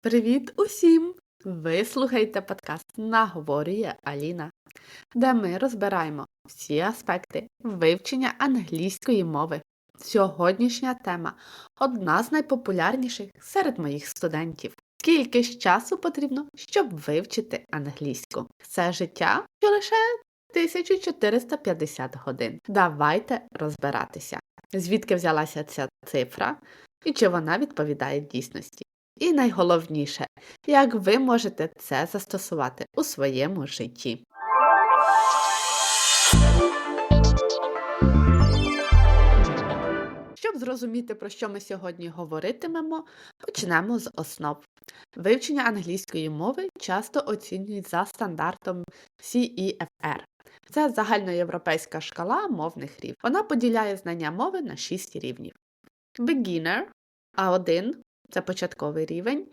Привіт усім! Ви слухаєте подкаст Наговорює Аліна, де ми розбираємо всі аспекти вивчення англійської мови. Сьогоднішня тема одна з найпопулярніших серед моїх студентів. Скільки ж часу потрібно, щоб вивчити англійську? Це життя що лише 1450 годин. Давайте розбиратися, звідки взялася ця цифра і чи вона відповідає дійсності. І найголовніше, як ви можете це застосувати у своєму житті. Щоб зрозуміти, про що ми сьогодні говоритимемо, почнемо з основ. Вивчення англійської мови часто оцінюють за стандартом CEFR. Це загальноєвропейська шкала мовних рівнів. Вона поділяє знання мови на 6 рівнів: Beginner A1 це початковий рівень,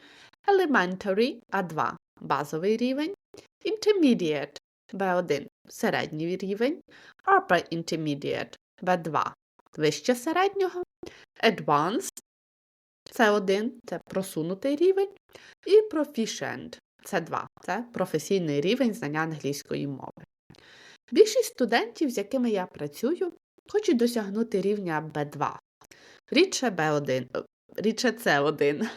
Elementary A2 базовий рівень, Intermediate B1 середній рівень, Upper Intermediate B2 вище середнього, Advanced C1 це просунутий рівень, і Proficient C2 це професійний рівень знання англійської мови. Більшість студентів, з якими я працюю, хочуть досягнути рівня B2, рідше B1, рідше С1.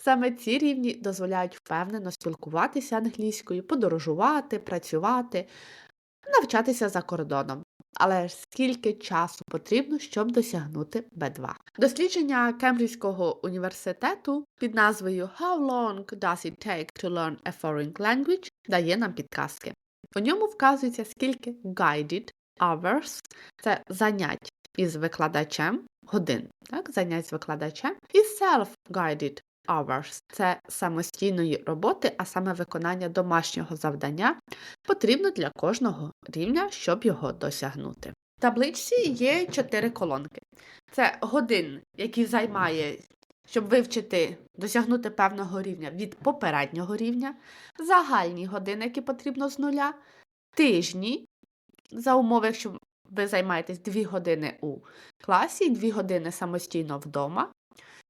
Саме ці рівні дозволяють впевнено спілкуватися англійською, подорожувати, працювати, навчатися за кордоном. Але скільки часу потрібно, щоб досягнути Б2? Дослідження Кембриджського університету під назвою How long does it take to learn a foreign language дає нам підказки. У ньому вказується, скільки guided hours це занять із викладачем годин, так, занять з викладачем, і self-guided hours це самостійної роботи, а саме виконання домашнього завдання потрібно для кожного рівня, щоб його досягнути. В табличці є чотири колонки. Це годин, які займає, щоб вивчити, досягнути певного рівня від попереднього рівня, загальні години, які потрібно з нуля, тижні, за умови, якщо ви займаєтесь 2 години у класі 2 години самостійно вдома,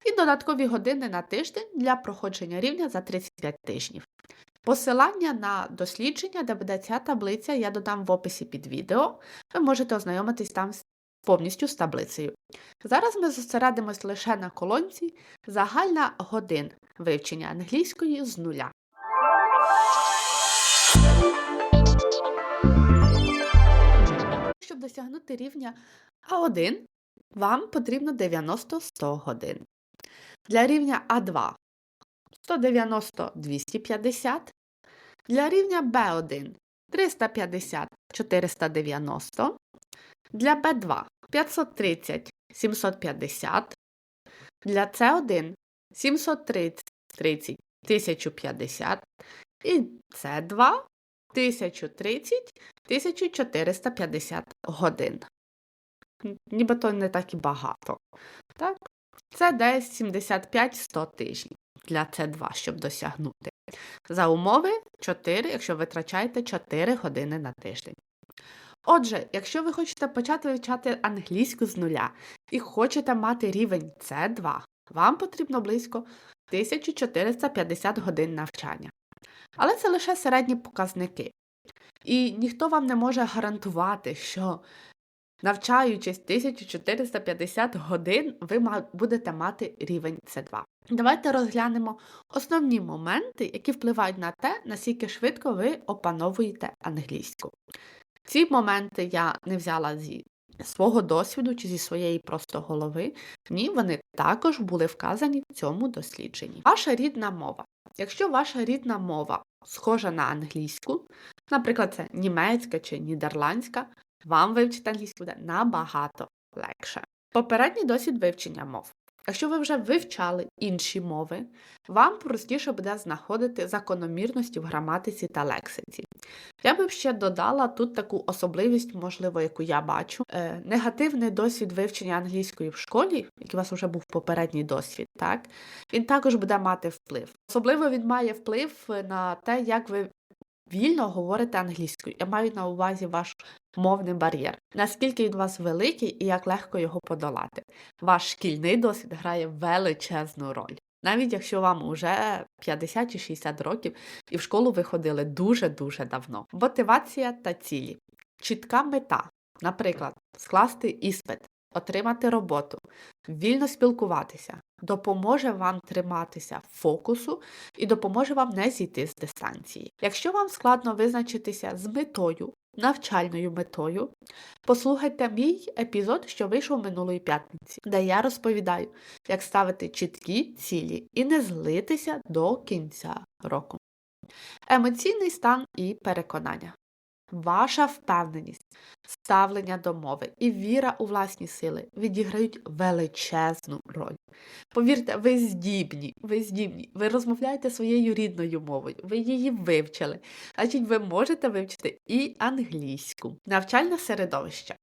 і додаткові години на тиждень для проходження рівня за 35 тижнів. Посилання на дослідження, де буде ця таблиця, я додам в описі під відео. Ви можете ознайомитись там повністю з таблицею. Зараз ми зосередимось лише на колонці загальна годин вивчення англійської з нуля. Щоб досягнути рівня А1, вам потрібно 90-100 годин. Для рівня А2 190-250. Для рівня Б1 350-490. Для Б2 530-750. Для С1 730 1050. І С2 1030-1450 годин. Нібито не так і багато. Так? Це десь 75-100 тижнів для С2, щоб досягнути. За умови 4, якщо витрачаєте 4 години на тиждень. Отже, якщо ви хочете почати вивчати англійську з нуля і хочете мати рівень С2, вам потрібно близько 1450 годин навчання. Але це лише середні показники. І ніхто вам не може гарантувати, що навчаючись 1450 годин, ви будете мати рівень С2. Давайте розглянемо основні моменти, які впливають на те, наскільки швидко ви опановуєте англійську. Ці моменти я не взяла зі свого досвіду чи зі своєї просто голови, ні, вони також були вказані в цьому дослідженні. Ваша рідна мова. Якщо ваша рідна мова схожа на англійську, наприклад, це німецька чи нідерландська, вам вивчити англійську буде набагато легше. Попередній досвід вивчення мов. Якщо ви вже вивчали інші мови, вам простіше буде знаходити закономірності в граматиці та лексиці. Я би ще додала тут таку особливість, можливо, яку я бачу. Е, негативний досвід вивчення англійської в школі, який у вас вже був попередній досвід, так, він також буде мати вплив. Особливо він має вплив на те, як ви вільно говорите англійською. Я маю на увазі ваш мовний бар'єр. Наскільки він у вас великий і як легко його подолати. Ваш шкільний досвід грає величезну роль. навіть якщо вам уже 50 чи 60 років і в школу ви ходили дуже-дуже давно. Мотивація та цілі. Чітка мета, наприклад, скласти іспит, отримати роботу, вільно спілкуватися, допоможе вам триматися фокусу і допоможе вам не зійти з дистанції. Якщо вам складно визначитися з метою, навчальною метою, послухайте мій епізод, що вийшов минулої п'ятниці, де я розповідаю, як ставити чіткі цілі і не злитися до кінця року. Емоційний стан і переконання. Ваша впевненість, ставлення до мови і віра у власні сили відіграють величезну роль. Повірте, ви здібні, ви здібні, ви розмовляєте своєю рідною мовою, ви її вивчили, значить, ви можете вивчити і англійську. Навчальне середовище.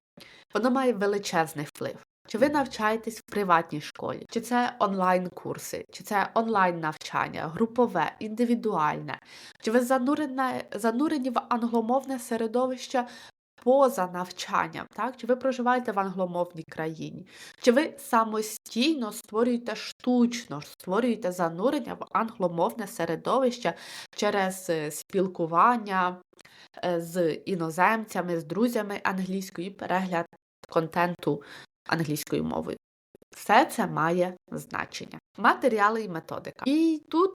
Воно має величезний вплив. Чи ви навчаєтесь в приватній школі, чи це онлайн-курси, чи це онлайн-навчання, групове, індивідуальне, чи ви занурені, в англомовне середовище поза навчанням, так? чи ви проживаєте в англомовній країні, чи ви самостійно створюєте штучно, створюєте занурення в англомовне середовище через е, спілкування е, з іноземцями, з друзями англійською, перегляд контенту англійською мовою. Все це має значення. Матеріали і методика. І тут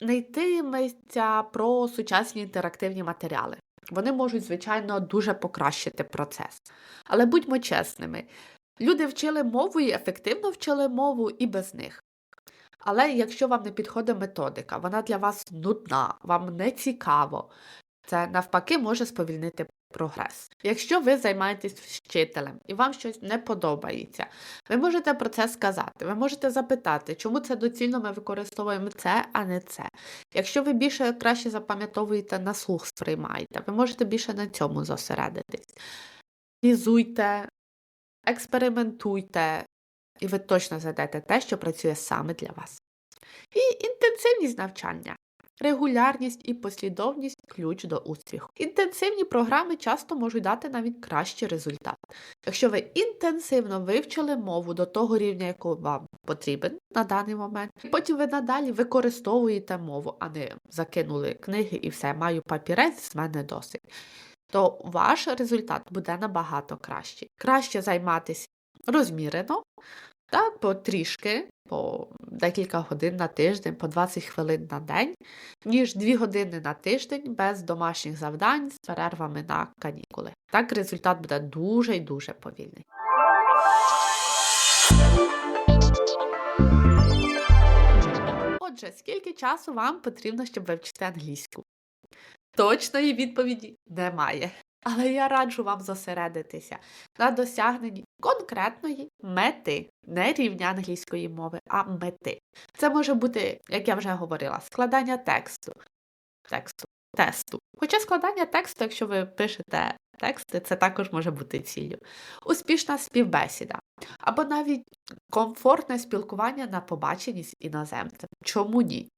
не йтиметься про сучасні інтерактивні матеріали. Вони можуть, звичайно, дуже покращити процес. Але будьмо чесними, люди вчили мову і ефективно вчили мову і без них. Але якщо вам не підходить методика, вона для вас нудна, вам не цікаво, це навпаки може сповільнити прогрес. Якщо ви займаєтесь вчителем і вам щось не подобається, ви можете про це сказати, ви можете запитати, чому це доцільно ми використовуємо це, а не це. Якщо ви більше краще запам'ятовуєте на слух сприймаєте, ви можете більше на цьому зосередитись. Візуйте, експериментуйте, і ви точно знайдете те, що працює саме для вас. І інтенсивність навчання. Регулярність і послідовність ключ до успіху. Інтенсивні програми часто можуть дати навіть кращий результат. Якщо ви інтенсивно вивчили мову до того рівня, якого вам потрібен на даний момент, і потім ви надалі використовуєте мову, а не закинули книги і все, маю папірець, з мене досить. То ваш результат буде набагато кращий. Краще займатися розмірено, так, потрішки, по декілька годин на тиждень, по 20 хвилин на день, ніж 2 години на тиждень без домашніх завдань з перервами на канікули. Так результат буде дуже і дуже повільний. Отже, скільки часу вам потрібно, щоб вивчити англійську? Точної відповіді немає. Але я раджу вам зосередитися на досягненні конкретної мети, не рівня англійської мови, а мети. Це може бути, як я вже говорила, складання тексту, тексту, тесту. Хоча складання тексту, якщо ви пишете тексти, це також може бути ціллю. Успішна співбесіда. Або навіть комфортне спілкування на побаченні з іноземцем. Чому ні?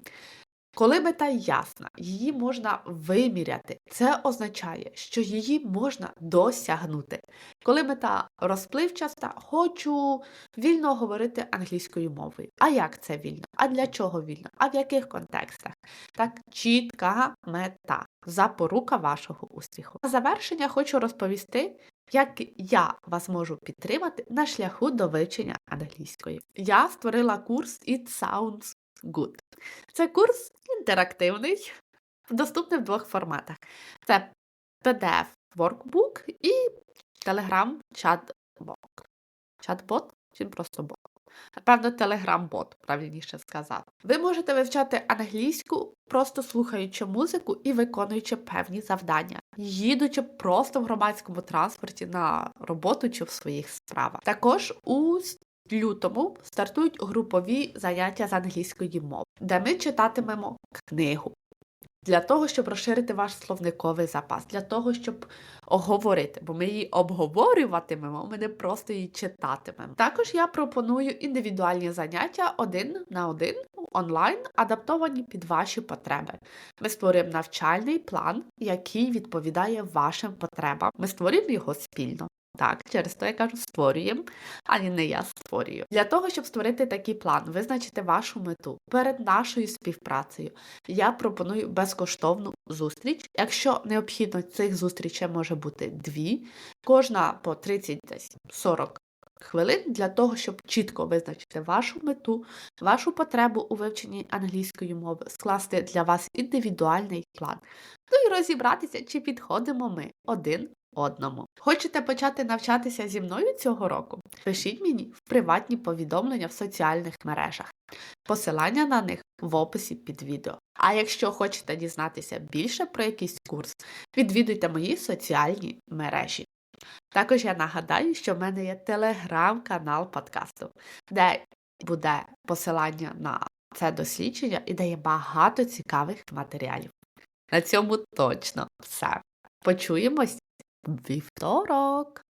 Коли мета ясна, її можна виміряти, це означає, що її можна досягнути. Коли мета розпливчаста, хочу вільно говорити англійською мовою. А як це вільно? А для чого вільно? А в яких контекстах? Так, чітка мета, запорука вашого успіху. На завершення хочу розповісти. Як я вас можу підтримати на шляху до вивчення англійської. Я створила курс It Sounds Good. Це курс інтерактивний, доступний в двох форматах. Це PDF Workbook і Telegram чат-бот. Чи просто бот? Напевно, Telegram-бот, правильніше сказати. Ви можете вивчати англійську, просто слухаючи музику і виконуючи певні завдання, їдучи просто в громадському транспорті на роботу чи в своїх справах. Також у лютому стартують групові заняття з англійської мови, де ми читатимемо книгу. Для того, щоб розширити ваш словниковий запас, для того, щоб оговорити, бо ми її обговорюватимемо, ми не просто її читатимемо. Також я пропоную індивідуальні заняття один на один онлайн, адаптовані під ваші потреби. Ми створюємо навчальний план, який відповідає вашим потребам. Ми створюємо його спільно. Так, через то я кажу створюємо, а не я створюю. Для того, щоб створити такий план, визначити вашу мету перед нашою співпрацею. Я пропоную безкоштовну зустріч. Якщо необхідно, цих зустрічей може бути дві, кожна по 30-40 хвилин для того, щоб чітко визначити вашу мету, вашу потребу у вивченні англійської мови, скласти для вас індивідуальний план. Ну і розібратися, чи підходимо ми один одному. Хочете почати навчатися зі мною цього року? Пишіть мені в приватні повідомлення в соціальних мережах. Посилання на них в описі під відео. А якщо хочете дізнатися більше про якийсь курс, відвідуйте мої соціальні мережі. Також я нагадаю, що в мене є телеграм-канал подкасту, де буде посилання на це дослідження і де є багато цікавих матеріалів. На цьому точно все. Почуємось в вівторок!